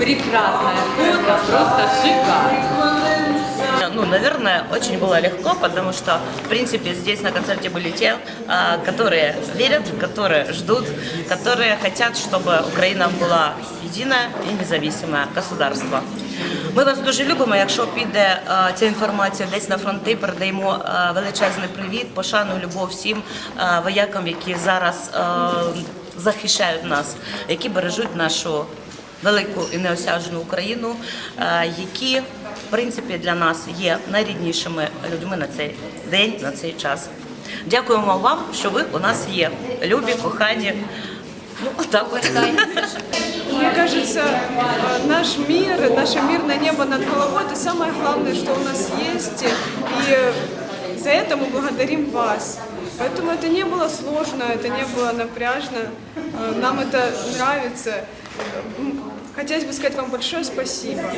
Прекрасное фото, просто шикарно. Ну, наверное, очень было легко, потому что, в принципе, здесь на концерте были те, а, которые верят, которые ждут, которые хотят, чтобы Україна була єдине і незалежне государство. Ми вас дуже любимо. Якщо піде а, ця інформація десь на фронти, передаємо а, величезний привіт, пошану, любов всім а, воякам, які зараз а, захищають нас, які бережуть нашу велику і неосяжну Україну, е, які в принципі для нас є найріднішими людьми на цей день, на цей час. Дякуємо вам, що ви у нас є. Любі, кохані. Ну, отак от. Мне кажется, э, наш мир, наше мирное небо над головой – это самое главное, что у нас есть. И за это мы благодарим вас. Поэтому это не было сложно, это не было напряжно. Э, Нам это нравится. Хотелось бы сказать вам большое спасибо.